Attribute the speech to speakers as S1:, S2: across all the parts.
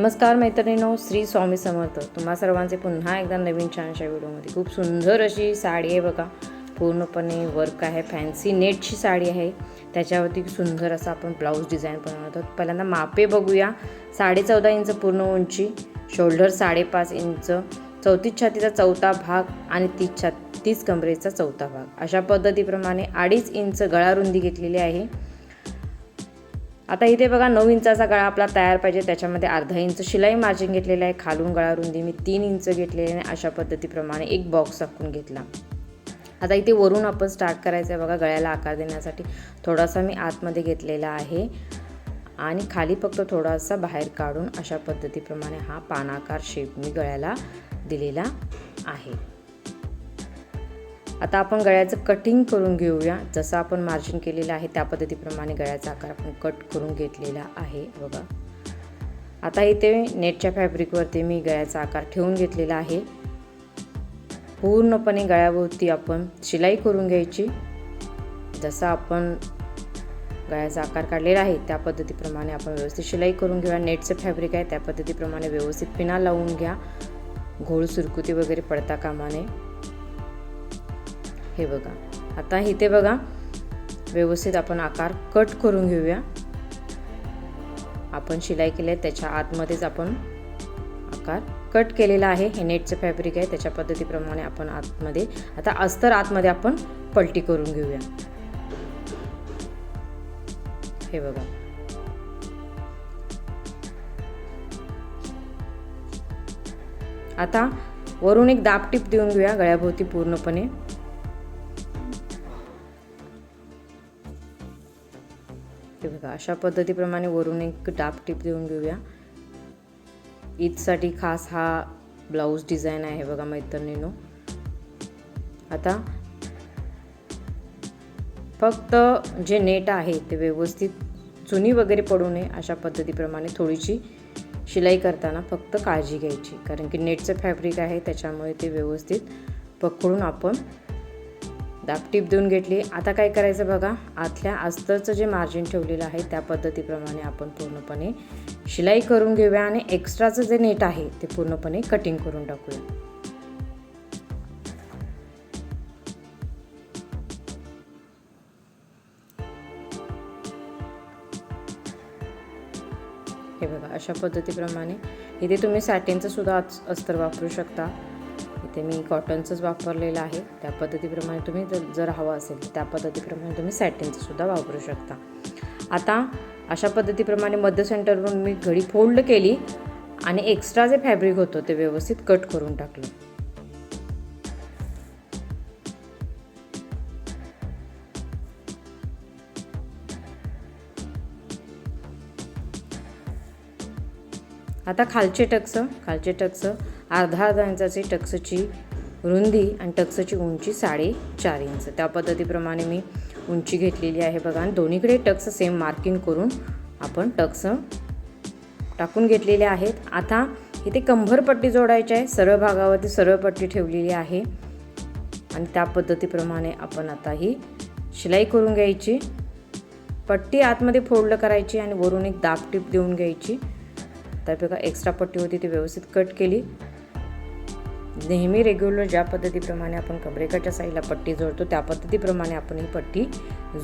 S1: नमस्कार मैत्रिणीनो श्री स्वामी समर्थ. तुम्हा सर्वांचे पुन्हा एकदा नवीन छानशा व्हिडिओमध्ये. खूप सुंदर अशी साडी आहे बघा. पूर्णपणे वर्क आहे फॅन्सी नेटची साडी आहे. त्याच्यावरती सुंदर असा आपण ब्लाऊज डिझाईन बनवत आहोत. पहिल्यांदा मापे बघूया. साडे चौदा इंच पूर्ण उंची शोल्डर साडेपाच इंच चौतीस छातीचा चौथा भाग आणि तीस छात तीस कमरेचा चौथा भाग. अशा पद्धतीप्रमाणे अडीच इंच गळा रुंदी घेतलेली आहे. आता इथे बघा नऊ इंचाचा गळा आपला तयार पाहिजे. त्याच्यामध्ये अर्धा इंच शिलाई मार्जिन घेतलेलं आहे. खालून गळा रुंदी मी तीन इंच घेतलेले आहे. अशा पद्धतीप्रमाणे एक बॉक्स आखून घेतला. आता इथे वरून आपण स्टार्ट करायचं आहे बघा गळ्याला आकार देण्यासाठी. थोडासा मी आतमध्ये घेतलेला आहे. आणि खाली फक्त थोडासा बाहेर काढून अशा पद्धतीप्रमाणे हा पानाकार शेप मी गळ्याला दिलेला आहे. आता आपण गळ्याचं कटिंग करून घेऊया. जसं आपण मार्जिन केलेलं आहे त्या पद्धतीप्रमाणे गळ्याचा आकार आपण कट करून घेतलेला आहे. बघा. आता इथे नेटच्या फॅब्रिकवरती मी गळ्याचा आकार ठेवून घेतलेला आहे. पूर्णपणे गळ्याभोवती आपण शिलाई करून घ्यायची. जसं आपण गळ्याचा आकार काढलेला आहे त्या पद्धतीप्रमाणे आपण व्यवस्थित शिलाई करून घेऊया. नेटचं फॅब्रिक आहे त्या पद्धतीप्रमाणे व्यवस्थित पिना लावून घ्या. घोळ सुरकुती वगैरे पडता कामा नये. हे बघा. आता इथे बघा. व्यवस्थित आपण आकार कट करून घेऊया. आपण शिलाई केली आहे. त्याच्या आतमध्येच आपण आकार कट केलेला आहे. हे नेटचं फॅब्रिक आहे. त्याच्या पद्धतीप्रमाणे आपण आतमध्ये आता अस्तर आतमध्ये आपण पलटी करून घेऊया. हे बघा. आता वरून एक दाबटीप देऊन घेऊया. गळ्याभोवती पूर्णपणे. हे बघा. अशा पद्धतीप्रमाणे वरून एक डाप टिप देऊन घेऊया. ईदसाठी खास हा ब्लाऊज डिझाईन आहे बघा मैत्रिणीनो. आता फक्त जे नेट आहे ते व्यवस्थित चुनी वगैरे पडू नये अशा पद्धतीप्रमाणे थोडीशी शिलाई करताना फक्त काळजी घ्यायची. कारण की नेटचं फॅब्रिक आहे त्याच्यामुळे ते व्यवस्थित पकडून आपण दापटीप देऊन घेतली. आता काय करायचं बघा आतल्या अस्तरचं जे मार्जिन ठेवलेलं आहे त्या पद्धतीप्रमाणे आपण पूर्णपणे शिलाई करून घेऊया आणि एक्स्ट्राचं जे नेट आहे ते पूर्णपणे कटिंग करून टाकूया. हे बघा अशा पद्धतीप्रमाणे. इथे तुम्ही सॅटिनचं सुद्धा अस्तर वापरू शकता. इथे मी कॉटनचंच वापरलेलं आहे. त्या पद्धतीप्रमाणे तुम्ही जर हवं असेल त्या पद्धतीप्रमाणे तुम्ही सॅटिनचंसुद्धा वापरू शकता. आता अशा पद्धतीप्रमाणे मध्य सेंटरवरून मी घडी फोल्ड केली आणि एक्स्ट्रा जे फॅब्रिक होतं ते व्यवस्थित कट करून टाकलं. आता खालचे टक्स खालचे टक्स अर्धा अर्धा इंचाची टक्सची रुंदी आणि टक्सची उंची साडेचार इंच. त्या पद्धतीप्रमाणे मी उंची घेतलेली आहे बघा. आणि दोन्हीकडे टक्स सेम मार्किंग करून आपण टक्स टाकून घेतलेले आहेत. आता इथे कंभरपट्टी जोडायची आहे. सरळ भागावरती सरळ पट्टी ठेवलेली आहे. आणि त्या पद्धतीप्रमाणे आपण आता ही शिलाई करून घ्यायची. पट्टी आतमध्ये फोल्ड करायची आणि वरून एक दाब टीप देऊन घ्यायची. तर बघा एक्स्ट्रा पट्टी होती ती व्यवस्थित कट केली. नेहमी रेग्युलर ज्या पद्धतीप्रमाणे आपण कबरेकाच्या साईडला पट्टी जोडतो त्या पद्धतीप्रमाणे आपण ही पट्टी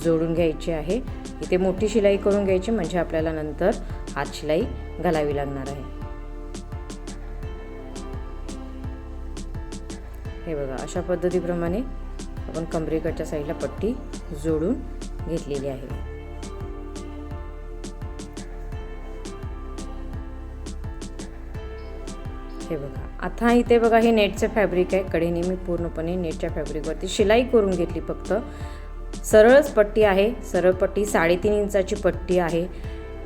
S1: जोडून घ्यायची आहे. इथे मोठी शिलाई करून घ्यायची म्हणजे आपल्याला नंतर हात शिलाई घालावी लागणार आहे. हे बघा अशा पद्धतीप्रमाणे आपण कमरेकडच्या साईडला पट्टी जोडून घेतलेली आहे. हे बघा. आता इथे बघा हे नेटचं फॅब्रिक आहे. कडेने मी पूर्णपणे नेटच्या फॅब्रिकवरती शिलाई करून घेतली फक्त. सरळच पट्टी आहे. सरळ पट्टी साडेतीन इंचाची पट्टी आहे.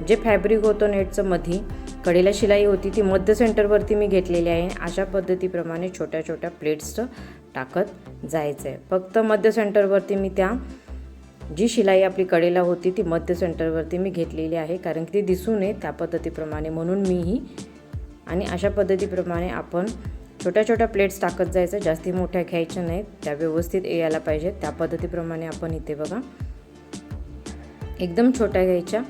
S1: जे फॅब्रिक होतं नेटचं मध्ये कडेला शिलाई होती ती मध्य सेंटरवरती मी घेतलेली आहे. अशा पद्धतीप्रमाणे छोट्या छोट्या प्लेट्स टाकत जायचं आहे फक्त मध्य सेंटरवरती मी त्या जी शिलाई आपली कडेला होती ती मध्य सेंटरवरती मी घेतलेली आहे. कारण की ती दिसू नये त्या पद्धतीप्रमाणे. म्हणून मी ही आणि अशा पद्धतीप्रमाणे आपण छोट्या छोट्या प्लेट्स टाकत जायचं. जास्ती मोठ्या घ्यायच्या नाहीत. त्या व्यवस्थित यायला पाहिजेत. त्या पद्धतीप्रमाणे आपण इथे बघा. एकदम छोट्या घ्यायच्या.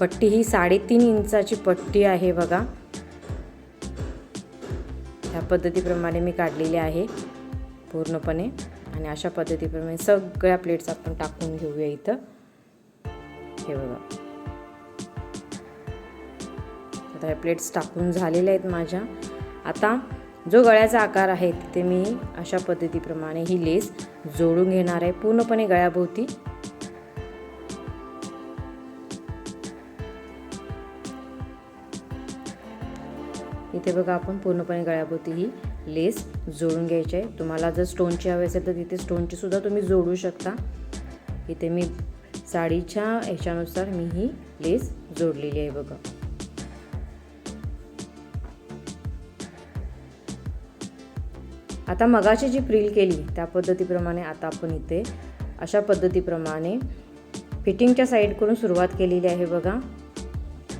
S1: पट्टी ही साडेतीन इंचाची पट्टी आहे बघा. त्या पद्धतीप्रमाणे मी काढलेली आहे पूर्णपणे. आणि अशा पद्धतीप्रमाणे सगळ्या प्लेट्स आपण टाकून घेऊया इथं. हे बघा. आता ह्या प्लेट्स टाकून झालेल्या आहेत माझ्या. आता जो गळ्याचा आकार आहे तिथे मी अशा पद्धतीप्रमाणे ही लेस जोडून घेणार आहे. पूर्णपणे गळ्याभोवती. इथे बघा आपण पूर्णपणे गळ्याभोवती ही लेस जोडून घ्यायची आहे. तुम्हाला जर स्टोनची हवी असेल तर तिथे स्टोनची सुद्धा तुम्ही जोडू शकता. इथे मी साडीच्या ह्याच्यानुसार मी ही लेस जोडलेली आहे बघा. आता मगाची जी प्रिल केली त्या पद्धतीप्रमाणे आता आपण इथे अशा पद्धतीप्रमाणे फिटिंगच्या साईडकडून सुरुवात केलेली आहे बघा.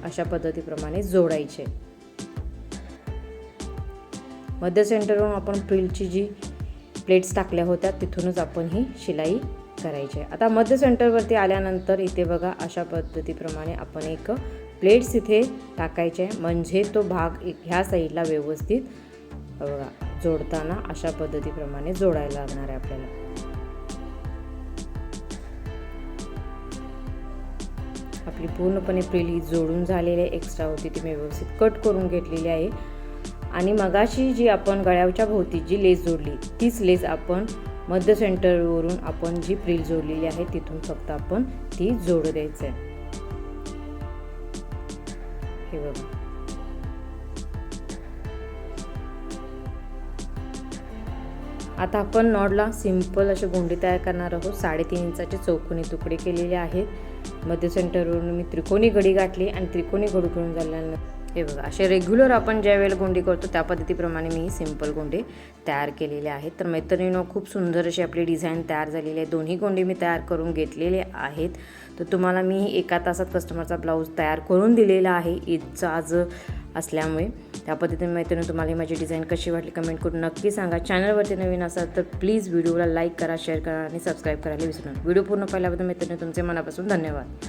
S1: अशा पद्धतीप्रमाणे जोडायचे मध्य सेंटरवरून आपण प्रिलची जी प्लेट्स टाकल्या होत्या तिथूनच आपण ही शिलाई करायची आहे. आता मध्य सेंटरवरती आल्यानंतर इथे बघा अशा पद्धतीप्रमाणे आपण एक प्लेट्स इथे टाकायचे आहे. म्हणजे तो भाग एक ह्या साईडला व्यवस्थित बघा जोडताना अशा पद्धतीप्रमाणे जोडायला लागणार आहे आपल्याला. आपली पूर्णपणे प्रिली जोडून झालेली आहे. एक्स्ट्रा होती ती मी व्यवस्थित कट करून घेतलेली आहे. आणि मगाशी जी आपण गळ्याच्या भोवती जी लेस जोडली तीच लेस आपण मध्य सेंटरवरून आपण जी प्रिल जोडलेली आहे तिथून फक्त आपण ती जोड द्यायचं आहे हे बघा. आता आपण नॉडला सिंपल असे गोंडे तयार करणार आहोत. साडेतीन इंचाचे चौकोनी तुकडे केलेले आहेत. मध्य सेंटरवरून मी त्रिकोणी घडी गाठली आणि त्रिकोणी घडी करून झाल्यानंतर हे बघा असे रेग्युलर आपण ज्या वेळेला गोंडी करतो त्या पद्धतीप्रमाणे मी सिंपल गोंडे तयार केलेले आहेत. तर मैत्रिणीनं खूप सुंदर अशी आपली डिझाईन तयार झालेली आहे. दोन्ही गोंडे मी तयार करून घेतलेले आहेत. तर तुम्हाला मी एका तासात कस्टमरचा ब्लाऊज तयार करून दिलेला आहे ईदचा आज असल्यामुळे. त्या पद्धतीने मैत्रिणी तुम्हाला माझी डिझाईन कशी वाटली कमेंट करून नक्की सांगा. चॅनलवरती नवीन असाल तर प्लीज व्हिडिओला लाईक करा शेअर करा आणि सबस्क्राईब करायला विसरू नका. व्हिडिओ पूर्ण पाहिल्याबद्दल मैत्रिणी तुमचे मनापासून धन्यवाद.